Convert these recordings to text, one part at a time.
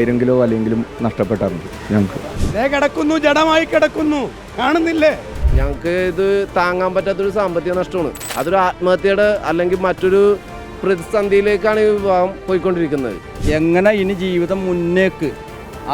ആയിരം കിലോ അല്ലെങ്കിലും നഷ്ടപ്പെട്ടാറുണ്ട് ഞങ്ങൾക്ക്. കിടക്കുന്നു ജഡമായി കിടക്കുന്നു. കാണുന്നില്ലേ? ഞങ്ങൾക്ക് ഇത് താങ്ങാൻ പറ്റാത്തൊരു സാമ്പത്തിക നഷ്ടമാണ്. അതൊരു ആത്മഹത്യയുടെ അല്ലെങ്കിൽ മറ്റൊരു പ്രതിസന്ധിയിലേക്കാണ് ഈ വിഭാഗം പോയിക്കൊണ്ടിരിക്കുന്നത്. എങ്ങനെ ഇനി ജീവിതം മുന്നേക്ക്?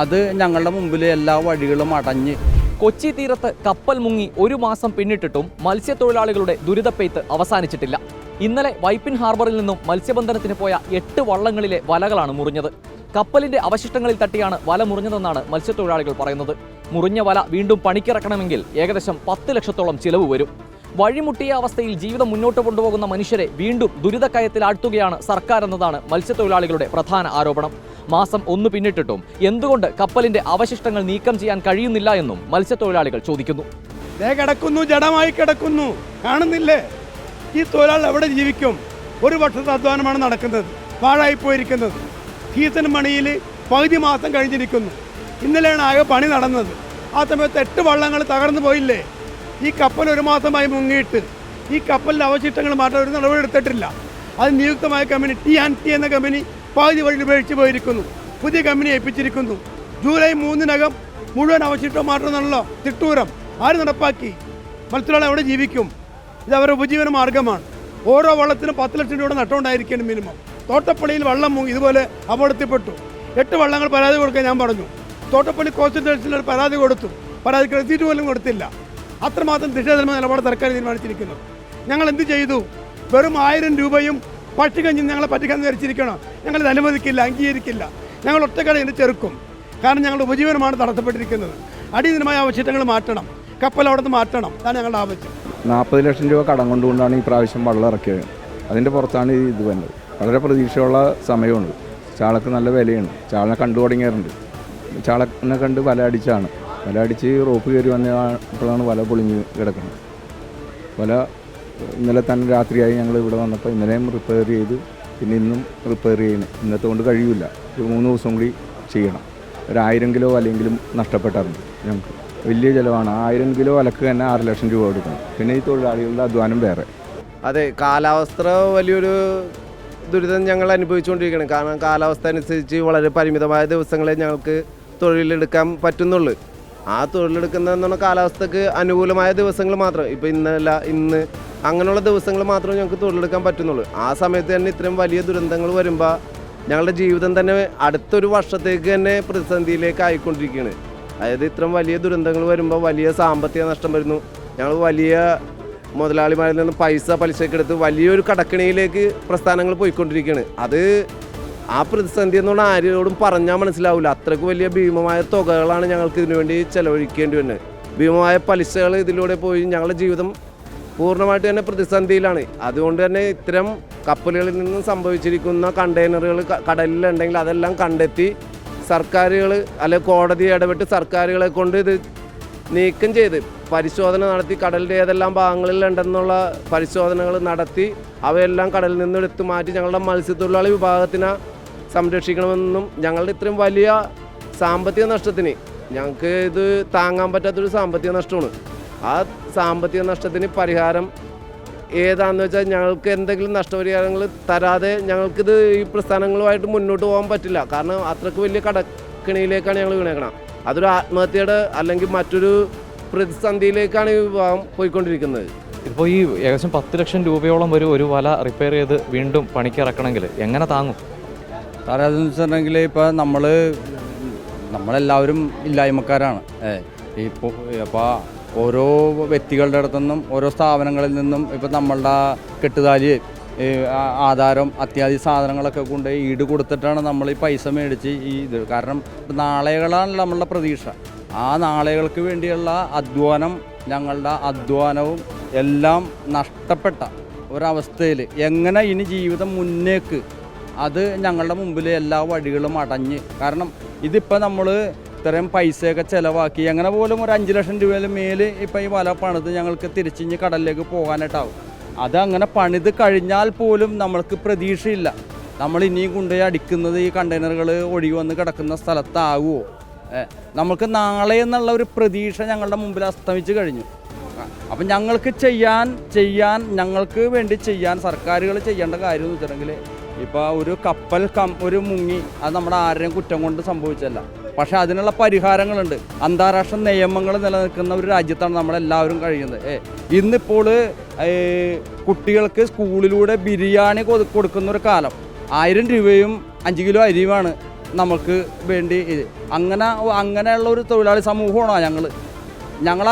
അത് ഞങ്ങളുടെ മുമ്പിൽ എല്ലാ വഴികളും അടഞ്ഞ്. കൊച്ചി തീരത്ത് കപ്പൽ മുങ്ങി ഒരു മാസം പിന്നിട്ടിട്ടും മത്സ്യത്തൊഴിലാളികളുടെ ദുരിതപ്പെയ്ത്ത് അവസാനിച്ചിട്ടില്ല. ഇന്നലെ വൈപ്പിൻ ഹാർബറിൽ നിന്നും മത്സ്യബന്ധനത്തിന് പോയ എട്ട് വള്ളങ്ങളിലെ വലകളാണ് മുറിഞ്ഞത്. കപ്പലിന്റെ അവശിഷ്ടങ്ങളിൽ തട്ടിയാണ് വല മുറിഞ്ഞതെന്നാണ് മത്സ്യത്തൊഴിലാളികൾ പറയുന്നത്. മുറിഞ്ഞ വല വീണ്ടും പണിക്കിറക്കണമെങ്കിൽ ഏകദേശം പത്ത് ലക്ഷത്തോളം ചിലവ് വരും. വഴിമുട്ടിയ അവസ്ഥയിൽ ജീവിതം മുന്നോട്ട് കൊണ്ടുപോകുന്ന മനുഷ്യരെ വീണ്ടും ദുരിതക്കയത്തിലാഴ്ത്തുകയാണ് സർക്കാർ എന്നതാണ് മത്സ്യത്തൊഴിലാളികളുടെ പ്രധാന ആരോപണം. മാസം ഒന്ന് പിന്നിട്ടിട്ടും എന്തുകൊണ്ട് കപ്പലിന്റെ അവശിഷ്ടങ്ങൾ നീക്കം ചെയ്യാൻ കഴിയുന്നില്ല എന്നും മത്സ്യത്തൊഴിലാളികൾ ചോദിക്കുന്നു. കിടക്കുന്നു ജഡമായി കിടക്കുന്നു. കാണുന്നില്ലേ? ഈ തൊഴിലാളി എവിടെ ജീവിക്കും? ഒരു വർഷത്തെ അധ്വാനമാണ് നടക്കുന്നത്. പാഴായി പോയിരിക്കുന്നത് സീസൺ മണിയിൽ പകുതി മാസം കഴിഞ്ഞിരിക്കുന്നു. ഇന്നലെയാണ് ആകെ പണി നടന്നത്. ആ സമയത്ത് എട്ട് വള്ളങ്ങൾ തകർന്നു പോയില്ലേ? ഈ കപ്പൽ ഒരു മാസമായി മുങ്ങിയിട്ട്. ഈ കപ്പലിന്റെ അവശിഷ്ടങ്ങൾ മാറ്റാൻ ഒരു നടപടി എടുത്തിട്ടില്ല. അത് നിയുക്തമായ കമ്പനി ടി ആൻഡ് ടി എന്ന കമ്പനി പകുതി വഴി ഉപേക്ഷിച്ച് പോയിരിക്കുന്നു. പുതിയ കമ്പനി ഏൽപ്പിച്ചിരിക്കുന്നു. ജൂലൈ മൂന്നിനകം മുഴുവൻ അവശിഷ്ടം മാറ്റണമെന്നുള്ള തിട്ടൂരം ആര് നടപ്പാക്കി? മത്സ്യത്തൊഴിലാളി എവിടെ ജീവിക്കും. ഇത് അവരുടെ ഉപജീവന മാർഗമാണ്. ഓരോ വള്ളത്തിനും പത്ത് ലക്ഷം രൂപയുടെ നഷ്ടമുണ്ടായിരിക്കണം മിനിമം. തോട്ടപ്പള്ളിയിൽ വള്ളം ഇതുപോലെ അപകടത്തിൽപ്പെട്ടു. എട്ട് വള്ളങ്ങൾ പരാതി കൊടുക്കാൻ ഞാൻ പറഞ്ഞു. തോട്ടപ്പള്ളി കോസ്റ്റൽ സ്റ്റേഷനിൽ പരാതി കൊടുത്തു. പരാതിക്ക് റെസീറ്റ് പോലും കൊടുത്തില്ല. അത്രമാത്രം നിഷേധമായ നിലപാട് സർക്കാർ തീരുമാനിച്ചിരിക്കുന്നു. ഞങ്ങൾ എന്ത് ചെയ്തു? വെറും ആയിരം രൂപയും പട്ടികഞ്ഞും ഞങ്ങളെ പറ്റിക്കാൻ ധരിച്ചിരിക്കണം ഞങ്ങൾ ഇത് അനുവദിക്കില്ല അംഗീകരിക്കില്ല. ഞങ്ങൾ ഒറ്റക്കട ഇത് ചെറുക്കും. കാരണം ഞങ്ങളുടെ ഉപജീവനമാണ് തടസ്സപ്പെട്ടിരിക്കുന്നത്. അടിയന്തരമായ അവശിഷ്ടങ്ങൾ മാറ്റണം. കപ്പൽ അവിടെ നിന്ന് മാറ്റണം. അതാണ് ഞങ്ങളുടെ ആവശ്യം. നാൽപ്പത് ലക്ഷം രൂപ കടം കൊണ്ടുകൊണ്ടാണ് ഈ പ്രാവശ്യം വള്ളം ഇറക്കിയത്. അതിന്റെ പുറത്താണ് ഇത് വന്നത്. വളരെ പ്രതീക്ഷയുള്ള സമയമാണ്. ചാളക്ക് നല്ല വിലയാണ്. ചാളനെ കണ്ടു തുടങ്ങിയിട്ടുണ്ട് ചാളനെ കണ്ട് വല അടിച്ചാണ്. വല അടിച്ച് റോപ്പ് കയറി വന്നപ്പോഴാണ് വല പൊളിഞ്ഞ് കിടക്കുന്നത്. വല ഇന്നലെ തന്നെ രാത്രിയായി ഞങ്ങൾ ഇവിടെ വന്നപ്പോൾ ഇന്നലെയും റിപ്പയർ ചെയ്ത് പിന്നെ ഇന്നും റിപ്പയർ ചെയ്യണം ഇന്നത്തെ കൊണ്ട് കഴിയില്ല ഒരു മൂന്ന് ദിവസം കൂടി ചെയ്യണം. ഒരു കിലോ വലയെങ്കിലും നഷ്ടപ്പെട്ടാറുണ്ട് ഞങ്ങൾക്ക്. വലിയ ചിലവാണ്. ആയിരം കിലോ വിലക്ക് തന്നെ ആറ് ലക്ഷം രൂപ കൊടുക്കണം. പിന്നെ ഈ തൊഴിലാളികളുടെ അധ്വാനം വേറെ. അതെ കാലാവസ്ഥ വലിയൊരു ദുരിതം ഞങ്ങൾ അനുഭവിച്ചുകൊണ്ടിരിക്കുകയാണ്. കാരണം കാലാവസ്ഥ അനുസരിച്ച് വളരെ പരിമിതമായ ദിവസങ്ങളെ ഞങ്ങൾക്ക് തൊഴിലെടുക്കാൻ പറ്റുന്നുള്ളൂ. ആ തൊഴിലെടുക്കുന്നതെന്ന് പറഞ്ഞാൽ കാലാവസ്ഥക്ക് അനുകൂലമായ ദിവസങ്ങൾ മാത്രം. ഇപ്പോൾ ഇന്നല്ല ഇന്ന് അങ്ങനെയുള്ള ദിവസങ്ങൾ മാത്രമേ ഞങ്ങൾക്ക് തൊഴിലെടുക്കാൻ പറ്റുന്നുള്ളൂ. ആ സമയത്ത് തന്നെ ഇത്രയും വലിയ ദുരന്തങ്ങൾ വരുമ്പോൾ ഞങ്ങളുടെ ജീവിതം തന്നെ അടുത്തൊരു വർഷത്തേക്ക് തന്നെ പ്രതിസന്ധിയിലേക്ക് ആയിക്കൊണ്ടിരിക്കുകയാണ്. അതായത് ഇത്രയും വലിയ ദുരന്തങ്ങൾ വരുമ്പോൾ വലിയ സാമ്പത്തിക നഷ്ടം വരുന്നു. ഞങ്ങൾ വലിയ മുതലാളിമാരിൽ നിന്ന് പൈസ പലിശയ്ക്ക് എടുത്ത് വലിയൊരു കടക്കിണിയിലേക്ക് പ്രസ്ഥാനങ്ങൾ പോയിക്കൊണ്ടിരിക്കുകയാണ്. അത് ആ പ്രതിസന്ധി എന്നുള്ള ആരോടും പറഞ്ഞാൽ മനസ്സിലാവില്ല. അത്രയ്ക്ക് വലിയ ഭീമമായ തുകകളാണ് ഞങ്ങൾക്ക് ഇതിനു വേണ്ടി ചെലവഴിക്കേണ്ടി വരുന്നത്. ഭീമമായ പലിശകൾ ഇതിലൂടെ പോയി ഞങ്ങളുടെ ജീവിതം പൂർണമായിട്ട് തന്നെ പ്രതിസന്ധിയിലാണ്. അതുകൊണ്ട് തന്നെ ഇത്തരം കപ്പലുകളിൽ നിന്നും സംഭവിച്ചിരിക്കുന്ന കണ്ടെയ്നറുകൾ കടലിലുണ്ടെങ്കിൽ അതെല്ലാം കണ്ടെത്തി സർക്കാരുകൾ അല്ലെ കോടതി ഇടപെട്ട് സർക്കാരുകളെ കൊണ്ട് ഇത് നീക്കം ചെയ്ത് പരിശോധന നടത്തി കടലിന്റെ ഏതെല്ലാം ഭാഗങ്ങളിലുണ്ടെന്നുള്ള പരിശോധനകൾ നടത്തി അവയെല്ലാം കടലിൽ നിന്ന് എടുത്തു മാറ്റി ഞങ്ങളുടെ മത്സ്യത്തൊഴിലാളി വിഭാഗത്തിനെ സംരക്ഷിക്കണമെന്നും ഞങ്ങളുടെ ഇത്രയും വലിയ സാമ്പത്തിക നഷ്ടത്തിന് ഞങ്ങൾക്ക് ഇത് താങ്ങാൻ പറ്റാത്തൊരു സാമ്പത്തിക നഷ്ടമാണ്. ആ സാമ്പത്തിക നഷ്ടത്തിന് പരിഹാരം ഏതാണെന്ന് വെച്ചാൽ ഞങ്ങൾക്ക് എന്തെങ്കിലും നഷ്ടപരിഹാരങ്ങൾ തരാതെ ഞങ്ങൾക്കിത് ഈ പ്രസ്ഥാനങ്ങളുമായിട്ട് മുന്നോട്ട് പോകാൻ പറ്റില്ല. കാരണം അത്രയ്ക്ക് വലിയ കടക്കിണിയിലേക്കാണ് ഞങ്ങൾ വീണേക്കണം അതൊരു ആത്മഹത്യയുടെ അല്ലെങ്കിൽ മറ്റൊരു പ്രതിസന്ധിയിലേക്കാണ് ഈ വിഭാഗം പോയിക്കൊണ്ടിരിക്കുന്നത്. ഇപ്പോൾ ഈ ഏകദേശം പത്ത് ലക്ഷം രൂപയോളം വരും ഒരു വല റിപ്പയർ ചെയ്ത് വീണ്ടും പണിക്കിറക്കണമെങ്കിൽ എങ്ങനെ താങ്ങും? സാറേ അതെന്ന് വെച്ചിട്ടുണ്ടെങ്കിൽ ഇപ്പോൾ നമ്മൾ നമ്മളെല്ലാവരും ഇല്ലായ്മക്കാരാണ്. ഇപ്പോൾ അപ്പോൾ ഓരോ വ്യക്തികളുടെ അടുത്തു നിന്നും ഓരോ സ്ഥാപനങ്ങളിൽ നിന്നും ഇപ്പോൾ നമ്മളുടെ കെട്ടുതാലി ആധാരം അത്യാവശ്യ സാധനങ്ങളൊക്കെ കൊണ്ട് ഈട് കൊടുത്തിട്ടാണ് നമ്മൾ ഈ പൈസ മേടിച്ച് ഈ ഇത്. കാരണം നാളെകളാണല്ലോ നമ്മളുടെ പ്രതീക്ഷ. ആ നാളെകൾക്ക് വേണ്ടിയുള്ള അധ്വാനം ഞങ്ങളുടെ അധ്വാനവും എല്ലാം നഷ്ടപ്പെട്ട ഒരവസ്ഥയിൽ എങ്ങനെ ഇനി ജീവിതം മുന്നേക്ക്? അത് ഞങ്ങളുടെ മുമ്പിൽ എല്ലാ വഴികളും അടഞ്ഞ്. കാരണം ഇതിപ്പോൾ നമ്മൾ ഇത്രയും പൈസയൊക്കെ ചിലവാക്കി എങ്ങനെ പോലും ഒരു അഞ്ച് ലക്ഷം രൂപയിൽ മേൽ ഇപ്പം ഈ വല പണിത് ഞങ്ങൾക്ക് തിരിച്ചിഞ്ഞ് കടലിലേക്ക് പോകാനായിട്ടാവും. അത് അങ്ങനെ പണിത് കഴിഞ്ഞാൽ പോലും നമ്മൾക്ക് പ്രതീക്ഷയില്ല. നമ്മൾ ഇനിയും കൊണ്ടുപോയി അടിക്കുന്നത് ഈ കണ്ടെയ്നറുകൾ ഒഴുകി വന്ന് കിടക്കുന്ന സ്ഥലത്താവുമോ നമുക്ക് നാളെ എന്നുള്ള ഒരു പ്രതീക്ഷ ഞങ്ങളുടെ മുമ്പിൽ അസ്തമിച്ച് കഴിഞ്ഞു. അപ്പം ഞങ്ങൾക്ക് ചെയ്യാൻ ചെയ്യാൻ ഞങ്ങൾക്ക് വേണ്ടി ചെയ്യാൻ സർക്കാരുകൾ ചെയ്യേണ്ട കാര്യം എന്ന് വെച്ചിട്ടുണ്ടെങ്കിൽ ഇപ്പോൾ ഒരു കപ്പൽ കം ഒരു മുങ്ങി അത് നമ്മുടെ ആരുടെയും കുറ്റം കൊണ്ട് സംഭവിച്ചല്ല പക്ഷേ അതിനുള്ള പരിഹാരങ്ങളുണ്ട്. അന്താരാഷ്ട്ര നിയമങ്ങൾ നിലനിൽക്കുന്ന ഒരു രാജ്യത്താണ് നമ്മളെല്ലാവരും കഴിയുന്നത്. ഇന്നിപ്പോൾ കുട്ടികൾക്ക് സ്കൂളിലൂടെ ബിരിയാണി കൊടുക്കുന്ന ഒരു കാലം. ആയിരം രൂപയും അഞ്ച് കിലോ അരിയുമാണ് നമുക്ക് വേണ്ടി ഇത്. അങ്ങനെ അങ്ങനെയുള്ള ഒരു തൊഴിലാളി സമൂഹമാണോ ഞങ്ങൾ ഞങ്ങൾ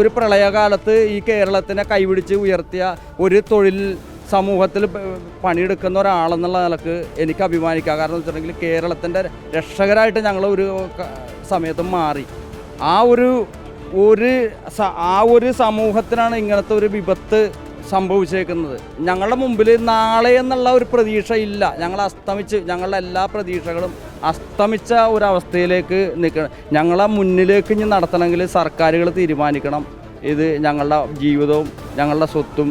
ഒരു പ്രളയകാലത്ത് ഈ കേരളത്തിനെ കൈപിടിച്ച് ഉയർത്തിയ ഒരു തൊഴിൽ സമൂഹത്തിൽ പണിയെടുക്കുന്ന ഒരാളെന്നുള്ള നിലയ്ക്ക് എനിക്ക് അഭിമാനിക്കാം. കാരണം എന്ന് വെച്ചിട്ടുണ്ടെങ്കിൽ കേരളത്തിന്റെ രക്ഷകരായിട്ട് ഞങ്ങൾ ഒരു സമയത്തും മാറി. ആ ഒരു ഒരു ആ ഒരു സമൂഹത്തിനാണ് ഇങ്ങനത്തെ ഒരു വിപത്ത് സംഭവിച്ചേക്കുന്നത്. ഞങ്ങളുടെ മുമ്പിൽ നാളെ എന്നുള്ള ഒരു പ്രതീക്ഷ ഇല്ല. ഞങ്ങൾ അസ്തമിച്ച് ഞങ്ങളുടെ എല്ലാ പ്രതീക്ഷകളും അസ്തമിച്ച ഒരവസ്ഥയിലേക്ക് നിൽക്കണം. ഞങ്ങളെ മുന്നിലേക്ക് ഇനി നടത്തണമെങ്കിൽ സർക്കാരുകൾ തീരുമാനിക്കണം. ഇത് ഞങ്ങളുടെ ജീവിതവും ഞങ്ങളുടെ സ്വത്തും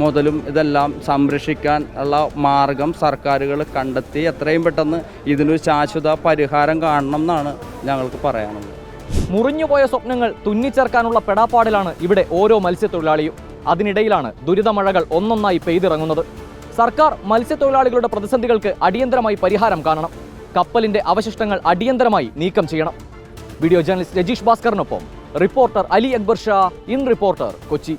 മുതലും ഇതെല്ലാം സംരക്ഷിക്കാൻ ഉള്ള മാർഗം സർക്കാരുകൾ കണ്ടെത്തി എത്രയും പെട്ടെന്ന് ഇതിനൊരു ശാശ്വത പരിഹാരം കാണണം എന്നാണ് ഞങ്ങൾക്ക് പറയാനുള്ളത്. മുറിഞ്ഞുപോയ സ്വപ്നങ്ങൾ തുന്നിച്ചേർക്കാനുള്ള പെടാപ്പാടിലാണ് ഇവിടെ ഓരോ മത്സ്യത്തൊഴിലാളിയും. അതിനിടയിലാണ് ദുരിതമഴകൾ ഒന്നൊന്നായി പെയ്തിറങ്ങുന്നത്. സർക്കാർ മത്സ്യത്തൊഴിലാളികളുടെ പ്രതിസന്ധികൾക്ക് അടിയന്തരമായി പരിഹാരം കാണണം. കപ്പലിന്റെ അവശിഷ്ടങ്ങൾ അടിയന്തരമായി നീക്കം ചെയ്യണം. Video journalist Rajeesh ഭാസ്കറിനൊപ്പം reporter Ali Akbar Shah in reporter Kochi.